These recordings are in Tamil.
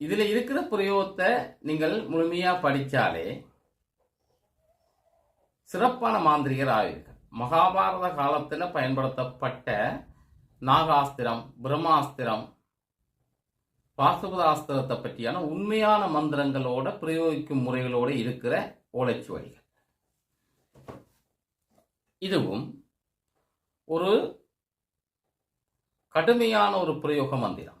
இதில் இருக்கிற பிரயோகத்தை நீங்கள் முழுமையாக படித்தாலே சிறப்பான மாந்திரிகர் ஆவீர்கள். மகாபாரத காலத்தில் பயன்படுத்தப்பட்ட நாகாஸ்திரம் பிரம்மாஸ்திரம் பாசுபதாஸ்திரத்தை பற்றியான உண்மையான மந்திரங்களோட பிரயோகிக்கும் முறைகளோடு இருக்கிற ஓலைச்சுவடிகள். இதுவும் ஒரு கடுமையான ஒரு பிரயோக மந்திரம்.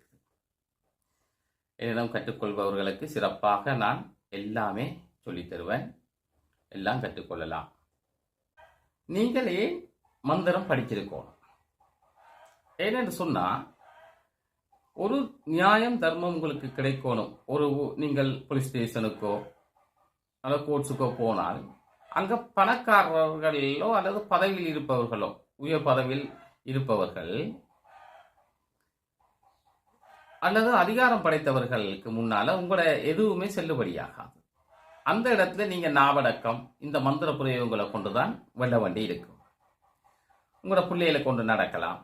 என்னிடம் கற்றுக்கொள்பவர்களுக்கு சிறப்பாக நான் எல்லாமே சொல்லித் தருவேன். எல்லாம் கற்றுக்கொள்ளலாம். நீங்கள் ஏன் மந்திரம் படிச்சிருக்கணும் ஏனென்று சொன்னால் ஒரு நியாயம் தர்மம் உங்களுக்கு கிடைக்கணும். ஒரு நீங்கள் போலீஸ் ஸ்டேஷனுக்கோ அல்லது கோர்ட்ஸுக்கோ போனால் அங்கே பணக்காரர்களோ அல்லது பதவியில் இருப்பவர்களோ உயர் பதவியில் இருப்பவர்கள் அல்லது அதிகாரம் படைத்தவர்களுக்கு முன்னால உங்களை எதுவுமே செல்லுபடியாகாது. அந்த இடத்துல நீங்க நாவடக்கம் இந்த மந்திர பிரயோகங்களை கொண்டுதான் வெள்ள வேண்டி இருக்கும். உங்களோட பிள்ளைகளை கொண்டு நடக்கலாம்.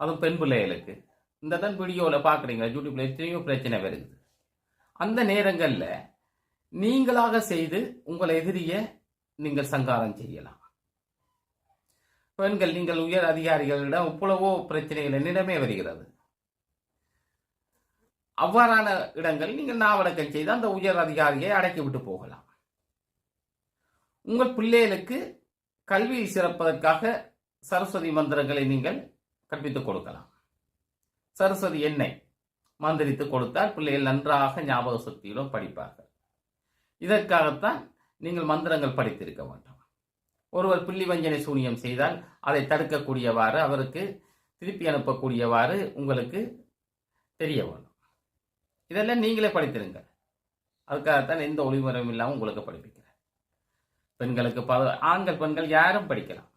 அதுவும் பெண் பிள்ளைகளுக்கு. இந்த தான் வீடியோவில் பார்க்குறீங்க யூடியூப்ல எத்தனையோ பிரச்சனை வருது. அந்த நேரங்களில் நீங்களாக செய்து உங்களை எதிரிய நீங்கள் சங்காரம் செய்யலாம். பெண்கள் நீங்கள் உயர் அதிகாரிகளிடம் எவ்வளவோ பிரச்சனைகள் நிலமே வருகிறது. அவ்வாறான இடங்களில் நீங்கள் நாவடக்கம் செய்து அந்த உயர் அதிகாரியை அடக்கி விட்டு போகலாம். உங்கள் பிள்ளைகளுக்கு கல்வியை சிறப்பதற்காக சரஸ்வதி மந்திரங்களை நீங்கள் கற்பித்துக் கொடுக்கலாம். சரஸ்வதி எண்ணெய் மந்திரித்து கொடுத்தால் பிள்ளைகள் நன்றாக ஞாபக சக்தியுடன் படிப்பார்கள். இதற்காகத்தான் நீங்கள் மந்திரங்கள் படித்திருக்க வேண்டும். ஒருவர் பிள்ளி வஞ்சனை சூனியம் செய்தால் அதை தடுக்கக்கூடியவாறு அவருக்கு திருப்பி அனுப்பக்கூடியவாறு உங்களுக்கு தெரிய வேண்டும். இதெல்லாம் நீங்களே படித்திருங்க அதுக்காகத்தான் எந்த ஒளிமுறையும் இல்லாமல் உங்களுக்கு படிப்பிக்கிறேன். பெண்களுக்கு பல ஆண்கள் பெண்கள் யாரும் படிக்கலாம்.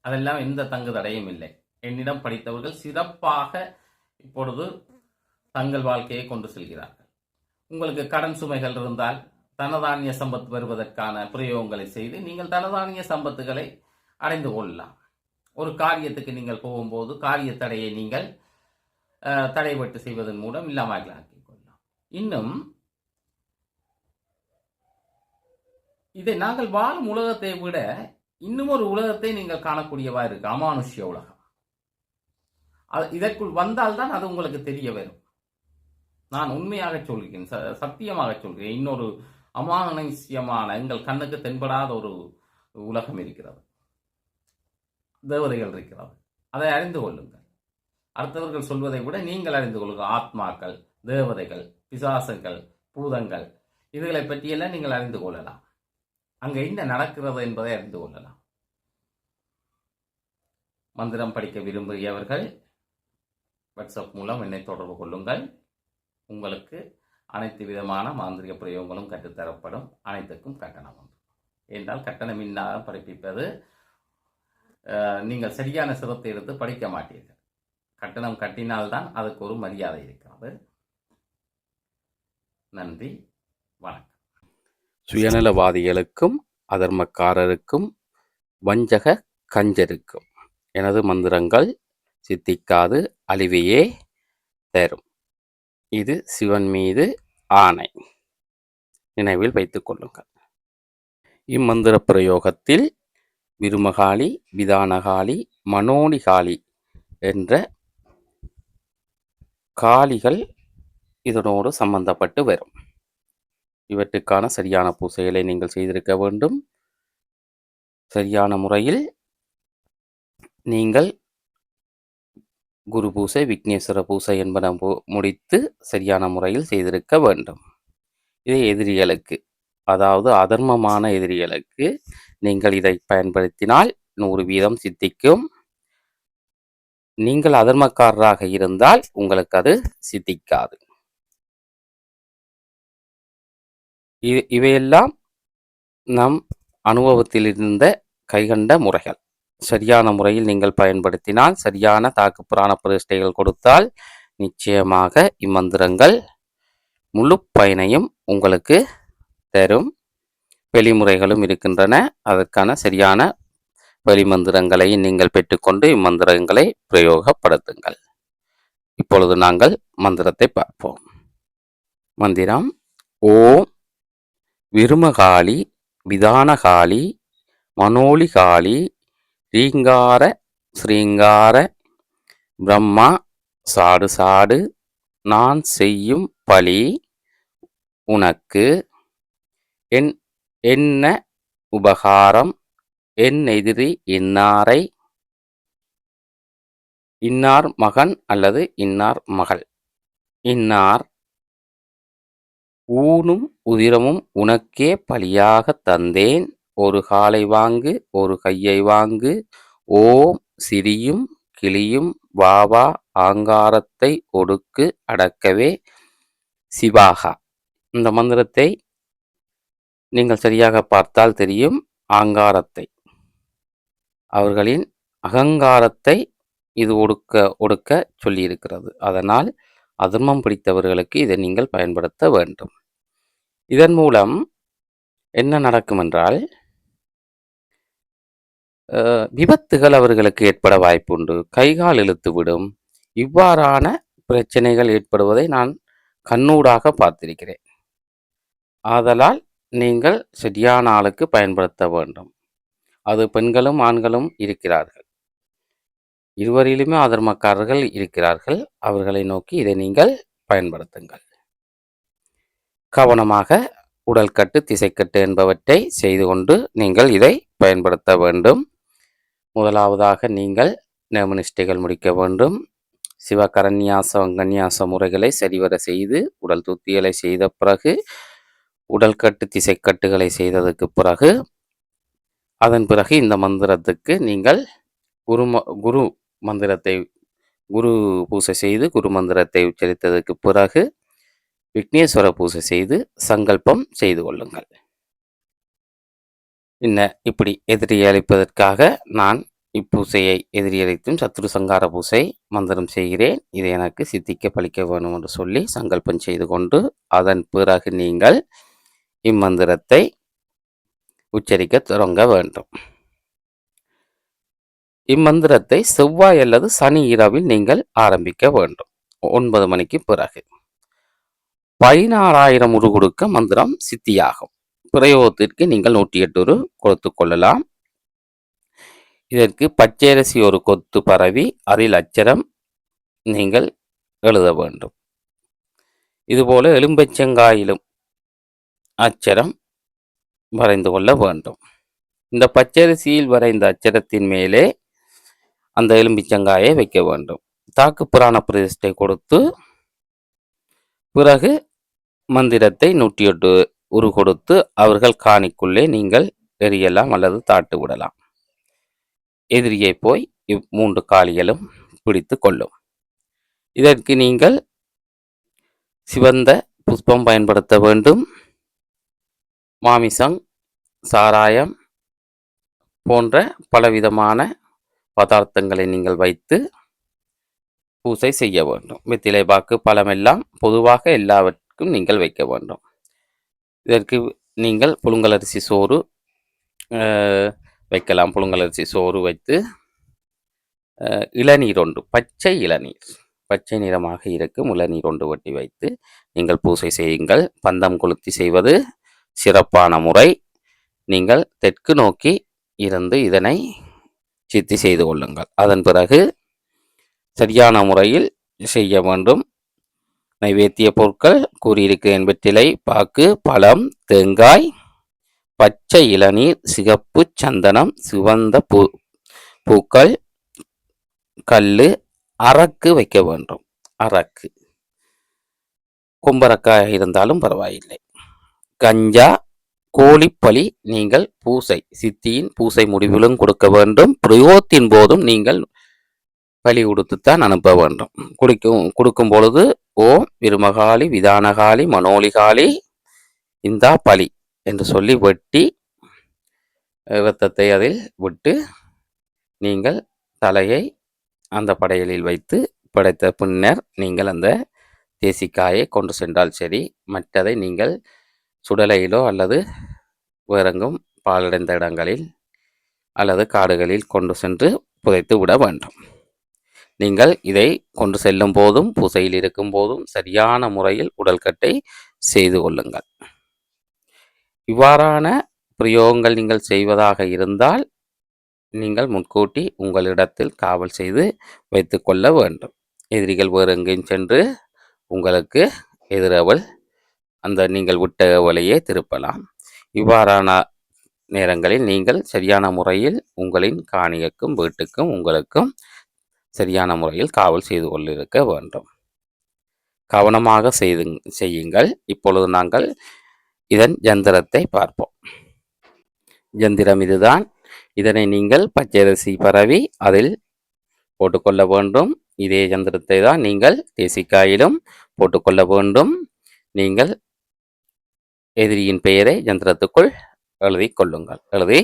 அதெல்லாம் எந்த தங்கு தடையும் இல்லை. என்னிடம் படித்தவர்கள் சிறப்பாக இப்பொழுது தங்கள் வாழ்க்கையை கொண்டு செல்கிறார்கள். உங்களுக்கு கடன் சுமைகள் இருந்தால் தனதானிய சம்பத் வருவதற்கான பிரயோகங்களை செய்து நீங்கள் தனதானிய சம்பத்துகளை அடைந்து கொள்ளலாம். ஒரு காரியத்துக்கு நீங்கள் போகும்போது காரிய தடையை நீங்கள் தடைபட்டு செய்வதன் மூலம் இல்லாமல் ஆக்கிக் கொள்ளலாம். இன்னும் இதை நாங்கள் வாழும் உலகத்தை விட இன்னும் ஒரு உலகத்தை நீங்கள் காணக்கூடியவா இருக்கு அமானுஷ்ய உலகம். அது இதற்குள் வந்தால்தான் அது உங்களுக்கு தெரிய வரும். நான் உண்மையாக சொல்கிறேன் ச- சத்தியமாக சொல்கிறேன். இன்னொரு அமானுஷ்யமான எங்கள் கண்ணுக்கு தென்படாத ஒரு உலகம் இருக்கிறது. தேவதைகள் இருக்கிறது. அதை அறிந்து கொள்ளுங்கள். அடுத்தவர்கள் சொல்வதை விட நீங்கள் அறிந்து கொள்ளுங்க ஆத்மாக்கள் தேவதைகள் பிசாசுகள் பூதங்கள் இதுகளை பற்றியெல்லாம் நீங்கள் அறிந்து கொள்ளலாம். அங்க என்ன நடக்கிறது என்பதை அறிந்து கொள்ளலாம். மந்திரம் படிக்க விரும்பியவர்கள் வாட்ஸ்அப் மூலம் என்னை தொடர்பு கொள்ளுங்கள். உங்களுக்கு அனைத்து விதமான மாந்திரிக பிரயோகங்களும் கற்றுத்தரப்படும். அனைத்துக்கும் கட்டணம் உண்டு. என்றால் கட்டணம் இல்லாத படிப்பிப்பது நீங்கள் சரியான சிரத்தை எடுத்து படிக்க மாட்டீர்கள். கட்டணம் கட்டினால்தான் அதுக்கு ஒரு மரியாதை இருக்கிறது நன்றி வணக்கம். சுயநலவாதிகளுக்கும் அதர்மக்காரருக்கும் வஞ்சக கஞ்சருக்கும் எனது மந்திரங்கள் சித்திக்காது அழிவையே தரும். இது சிவன் மீது ஆணை. நினைவில் வைத்துக் கொள்ளுங்கள். இம்மந்திர பிரயோகத்தில் விருமகாளி விதானகாளி மனோனிகாளி என்ற காளிகள் இதனோடு சம்பந்தப்பட்டு வரும். இவற்றுக்கான சரியான பூசைகளை நீங்கள் செய்திருக்க வேண்டும். சரியான முறையில் நீங்கள் குரு பூசை விக்னேஸ்வர பூசை என்பன முடித்து சரியான முறையில் செய்திருக்க வேண்டும். இது எதிரிகளுக்கு அதாவது அதர்மமான எதிரிகளுக்கு நீங்கள் இதை பயன்படுத்தினால் நூறு வீதம் சித்திக்கும். நீங்கள் அதர்மக்காரராக இருந்தால் உங்களுக்கு அது சித்திக்காது. இ- இவையெல்லாம் நம் அனுபவத்தில் இருந்த கைகண்ட முறைகள். சரியான முறையில் நீங்கள் பயன்படுத்தினால் சரியான தாக்கு புராண பிரதிஷ்டைகள் கொடுத்தால் நிச்சயமாக இம்மந்திரங்கள் முழு பயனையும் உங்களுக்கு தரும். வெளிமுறைகளும் இருக்கின்றன. அதற்கான சரியான வெளிமந்திரங்களை நீங்கள் பெற்றுக்கொண்டு இம்மந்திரங்களை பிரயோகப்படுத்துங்கள். இப்பொழுது நாங்கள் மந்திரத்தை பார்ப்போம். மந்திரம் ஓம் விருமகாளி விதானகாளி மனோலிகாளி ரீங்கார ஸ்ரீங்கார பிரம்மா சாடு சாடு நான் செய்யும் பழி உனக்கு என் என்ன உபகாரம் என் எதிரி இன்னாரை? இன்னார் மகன் அல்லது இன்னார் மகள்? இன்னார் ஊனும் உதிரமும் உனக்கே பலியாக தந்தேன். ஒரு காலை வாங்கு ஒரு கையை வாங்கு. ஓம் சிரியும் கிளியும் வாவா ஆங்காரத்தை ஒடுக்கு அடக்கவே சிவாகா. இந்த மந்திரத்தை நீங்கள் சரியாக பார்த்தால் தெரியும். ஆங்காரத்தை. அவர்களின் அகங்காரத்தை இது ஒடுக்க ஒடுக்க சொல்லியிருக்கிறது. அதனால் அதர்மம் பிடித்தவர்களுக்கு இதை நீங்கள் பயன்படுத்த வேண்டும். இதன் மூலம் என்ன நடக்கும் என்றால் விபத்துகள் அவர்களுக்கு ஏற்பட வாய்ப்புண்டு. கைகால் இழுத்துவிடும். இவ்வாறான பிரச்சனைகள் ஏற்படுவதை நான் கண்ணூடாக பார்த்திருக்கிறேன். ஆதலால் நீங்கள் சரியான ஆளுக்கு பயன்படுத்த வேண்டும். அது பெண்களும் ஆண்களும் இருக்கிறார்கள். இருவரிலுமே அதர்மக்காரர்கள் இருக்கிறார்கள். அவர்களை நோக்கி இதை நீங்கள் பயன்படுத்துங்கள். கவனமாக உடல்கட்டு திசைக்கட்டு என்பவற்றை செய்து கொண்டு நீங்கள் இதை பயன்படுத்த வேண்டும். முதலாவதாக நீங்கள் நேமனிஷ்டைகள் முடிக்க வேண்டும். சிவகரன்யாச கன்யாச முறைகளை சரிவர செய்து உடல் துத்திகளை செய்த பிறகு உடல்கட்டு திசைக்கட்டுகளை செய்ததுக்கு பிறகு அதன் பிறகு இந்த மந்திரத்துக்கு நீங்கள் குரு குரு மந்திரத்தை குரு பூசை செய்து குரு மந்திரத்தை உச்சரித்ததற்கு பிறகு விக்னேஸ்வர பூசை செய்து சங்கல்பம் செய்து கொள்ளுங்கள். என்ன? இப்படி எதிரியை அழிப்பதற்காக நான் இப்பூசையை எதிரியளித்தும் சத்ரு சங்கார பூசை மந்திரம் செய்கிறேன். இது எனக்கு சித்திக்க பழிக்க வேணும் என்று சொல்லி சங்கல்பம் செய்து கொண்டு அதன் பிறகு நீங்கள் இம்மந்திரத்தை உச்சரிக்க தொடங்க வேண்டும். இம்மந்திரத்தை செவ்வாய் அல்லது சனி இரவில் நீங்கள் ஆரம்பிக்க வேண்டும். ஒன்பது மணிக்கு பிறகு. பதினாறாயிரம் உரு கொடுக்க மந்திரம் சித்தியாகும். பிரயோகத்திற்கு நீங்கள் நூற்றி எட்டு உரு கொடுத்து கொள்ளலாம். இதற்கு பச்சரிசி ஒரு கொத்து பரவி அதில் அச்சரம் நீங்கள் எழுத வேண்டும். இதுபோல எலும்பச்சங்காயிலும் அச்சரம் வரைந்து கொள்ள வேண்டும். இந்த பச்சரிசியில் வரைந்த அச்சரத்தின் மேலே அந்த எலும்பிச்சங்காயை வைக்க வேண்டும். தாக்கு புராண பிரதிஷ்டை கொடுத்து பிறகு மந்திரத்தை நூற்றி எட்டு உரு கொடுத்து அவர்கள் காணிக்குள்ளே நீங்கள் எரியலாம் அல்லது தாட்டு விடலாம். எதிரியை போய் இவ் மூன்று காலிகளும் பிடித்து கொள்ளும். இதற்கு நீங்கள் சிவந்த புஷ்பம் பயன்படுத்த வேண்டும். மாமிசம் சாராயம் போன்ற பலவிதமான பதார்த்தங்களை நீங்கள் வைத்து பூசை செய்ய வேண்டும். வெத்திலை பாக்கு பழமெல்லாம் பொதுவாக எல்லாவற்றுக்கும் நீங்கள் வைக்க வேண்டும். இதற்கு நீங்கள் புழுங்கலரிசி சோறு வைக்கலாம். புழுங்கலரிசி சோறு வைத்து இளநீர் ஒன்று பச்சை இளநீர். பச்சை நிறமாக இருக்கும் இளநீர் ஒன்று வெட்டி வைத்து நீங்கள் பூசை செய்யுங்கள். பந்தம் கொளுத்தி செய்வது சிறப்பான முறை. நீங்கள் தெற்கு நோக்கி இருந்து இதனை சித்தி செய்து கொள்ளுங்கள். அதன் பிறகு சரியான முறையில் செய்ய வேண்டும். நைவேத்திய பொருட்கள் கூறியிருக்கிறேன் வெற்றிலை பாக்கு பழம் தேங்காய் பச்சை இளநீர் சிகப்பு சந்தனம் சிவந்த பூ பூக்கள் கல் அரக்கு வைக்க வேண்டும். அரக்கு. கும்பரக்காய் இருந்தாலும் பரவாயில்லை. கஞ்சா கோழிப்பலி நீங்கள் பூசை சித்தியின் பூசை முடிவிலும் கொடுக்க வேண்டும். பிரயோகத்தின் போதும் நீங்கள் பலி கொடுத்துத்தான் அனுப்ப வேண்டும். குடிக்கும் கொடுக்கும் பொழுது ஓம் விருமகாளி விதானகாளி மனோலிகாளி இந்தா பலி என்று சொல்லி வெட்டி இரத்தத்தை அதில் விட்டு நீங்கள் தலையை அந்த படையலில் வைத்து படைத்த பின்னர் நீங்கள் அந்த தேசிக்காயை கொண்டு சென்றால் சரி. மற்றதை நீங்கள் சுடலையிலோ அல்லது வேறெங்கும் பாலடைந்த இடங்களில் அல்லது காடுகளில் கொண்டு சென்று புதைத்து விட வேண்டும். நீங்கள் இதை கொண்டு செல்லும் போதும் பூசையில் இருக்கும் போதும் சரியான முறையில் உடல்கட்டை செய்து கொள்ளுங்கள். இவ்வாறான பிரயோகங்கள் நீங்கள் செய்வதாக இருந்தால் நீங்கள் முன்கூட்டி உங்களிடத்தில் காவல் செய்து வைத்து கொள்ள வேண்டும். எதிரிகள் வேறு எங்கேயும் சென்று உங்களுக்கு எதிரவல் அந்த நீங்கள் விட்ட வழியே திருப்பலாம். இவ்வாறான நேரங்களில் நீங்கள் சரியான முறையில் உங்களின் காணியக்கும் வீட்டுக்கும் உங்களுக்கும் சரியான முறையில் காவல் செய்து கொண்டிருக்க வேண்டும். கவனமாக செய்து செய்யுங்கள். இப்பொழுது நாங்கள் இதன் ஜந்திரத்தை பார்ப்போம். ஜந்திரம் இதுதான். இதனை நீங்கள் பச்சரிசி பரவி அதில் போட்டுக்கொள்ள வேண்டும். இதே ஜந்திரத்தை தான் நீங்கள் தேசிக்காயிலும் போட்டுக்கொள்ள வேண்டும். நீங்கள் எதிரியின் பெயரை யந்திரத்துக்குள் எழுதி கொள்ளுங்கள். எழுதி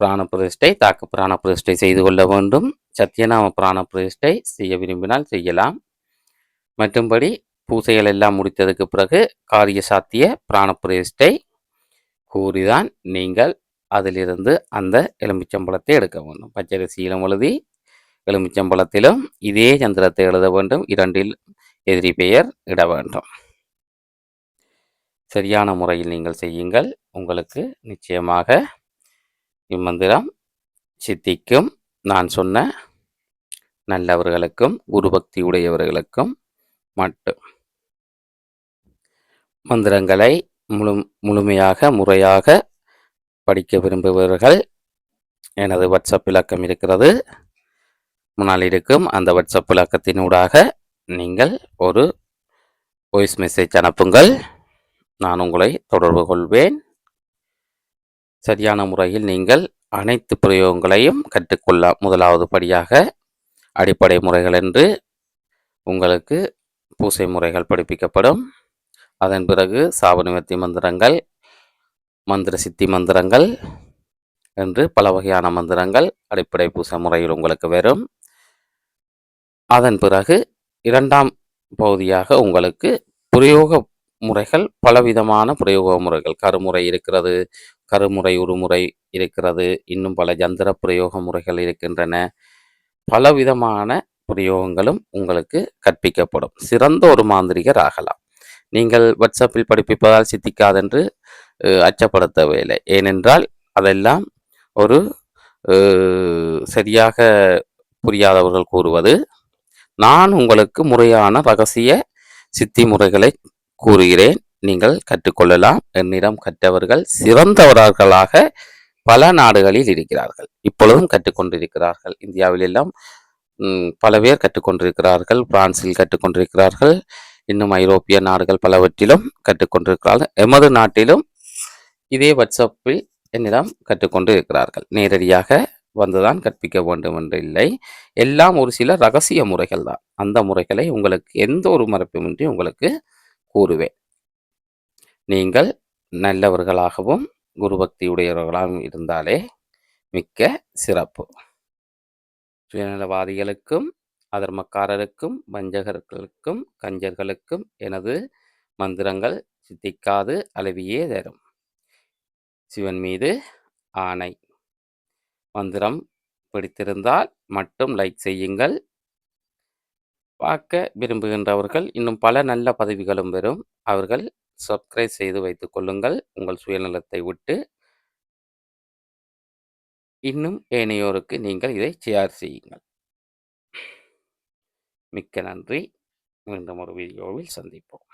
பிராண பிரதிஷ்டை தாக்கு பிராண பிரதிஷ்டை செய்து கொள்ள வேண்டும். சத்தியநாம பிராண பிரதிஷ்டை செய்ய விரும்பினால் செய்யலாம். மற்றும்படி பூசைகள் எல்லாம் முடித்ததுக்கு பிறகு காரிய சாத்திய பிராண பிரதிஷ்டை கூறிதான் நீங்கள் அதிலிருந்து அந்த எலுமிச்சம்பழத்தை எடுக்க வேண்டும். பச்சரிசியிலும் எழுதி எலுமிச்சம்பழத்திலும் இதே சந்திரத்தை எழுத வேண்டும். இரண்டில் எதிரி பெயர் இட வேண்டும். சரியான முறையில் நீங்கள் செய்யுங்கள். உங்களுக்கு நிச்சயமாக இம்மந்திரம் சித்திக்கும். நான் சொன்ன நல்லவர்களுக்கும் குரு பக்தி உடையவர்களுக்கும் மட்டும். மந்திரங்களை முழு முழுமையாக முறையாக படிக்க விரும்புபவர்கள் எனது வாட்ஸ்அப் இலக்கம் இருக்கிறது. முன்னால் இருக்கும் அந்த வாட்ஸ்அப் இலக்கத்தினூடாக நீங்கள் ஒரு வாய்ஸ் மெசேஜ் அனுப்புங்கள். நான் உங்களை தொடர்பு கொள்வேன். சரியான முறையில் நீங்கள் அனைத்து பிரயோகங்களையும் கற்றுக்கொள்ள முதலாவது படியாக அடிப்படை முறைகள் என்று உங்களுக்கு பூசை முறைகள் படிப்பிக்கப்படும். அதன் பிறகு சாபநிவர்த்தி மந்திரங்கள் மந்திர சித்தி மந்திரங்கள் என்று பல வகையான மந்திரங்கள் அடிப்படை பூசை முறையில் உங்களுக்கு வரும். அதன் பிறகு இரண்டாம் பகுதியாக உங்களுக்கு பிரயோக முறைகள் பலவிதமான பிரயோக முறைகள். கருமுறை இருக்கிறது கருமுறை உருமுறை இருக்கிறது இன்னும் பல ஜந்திர பிரயோக முறைகள் இருக்கின்றன. பலவிதமான பிரயோகங்களும் உங்களுக்கு கற்பிக்கப்படும். சிறந்த ஒரு மாந்திரிகர் ஆகலாம். நீங்கள் வாட்ஸ்அப்பில் படிப்பிப்பதால் சித்திக்காதென்று அச்சப்படுத்த வேலை ஏனென்றால் அதெல்லாம் ஒரு சரியாக புரியாதவர்கள் கூறுவது நான் உங்களுக்கு முறையான ரகசிய சித்தி முறைகளை கூறுகிறேன். நீங்கள் கற்றுக்கொள்ளலாம். என்னிடம் கற்றவர்கள் சிறந்தவர்களாக பல நாடுகளில் இருக்கிறார்கள். இப்பொழுதும் கற்றுக்கொண்டிருக்கிறார்கள். இந்தியாவில் எல்லாம் பல பேர் கற்றுக்கொண்டிருக்கிறார்கள். பிரான்சில் கற்றுக்கொண்டிருக்கிறார்கள். இன்னும் ஐரோப்பிய நாடுகள் பலவற்றிலும் கற்றுக்கொண்டிருக்கிறார்கள். எமது நாட்டிலும் இதே வாட்ஸ்அப்பில் என்னிடம் கற்றுக்கொண்டு இருக்கிறார்கள் நேரடியாக வந்துதான் கற்பிக்க வேண்டும் என்று இல்லை. எல்லாம் ஒரு சில ரகசிய முறைகள் தான் அந்த முறைகளை உங்களுக்கு எந்த ஒரு மறைப்புமின்றி உங்களுக்கு கூறுவேன். நீங்கள் நல்லவர்களாகவும் குருபக்தியுடையவர்களாகவும் இருந்தாலே மிக்க சிறப்பு. சுயநலவாதிகளுக்கும் அதர்மக்காரருக்கும் வஞ்சகர்களுக்கும் கஞ்சர்களுக்கும் எனது மந்திரங்கள் சித்திக்காது அளவியே தரும். சிவன் மீது ஆணை. மந்திரம் பிடித்திருந்தால் மட்டும் லைக் செய்யுங்கள். பார்க்க விரும்புகின்றவர்கள் இன்னும் பல நல்ல பதவிகளும் வரும் அவர்கள் சப்ஸ்கிரைப் செய்து வைத்துக் கொள்ளுங்கள். உங்கள் சுயநலத்தை விட்டு. இன்னும் ஏனையோருக்கு நீங்கள் இதை ஷேர் செய்யுங்கள். மிக்க நன்றி. மீண்டும் ஒரு வீடியோவில் சந்திப்போம்.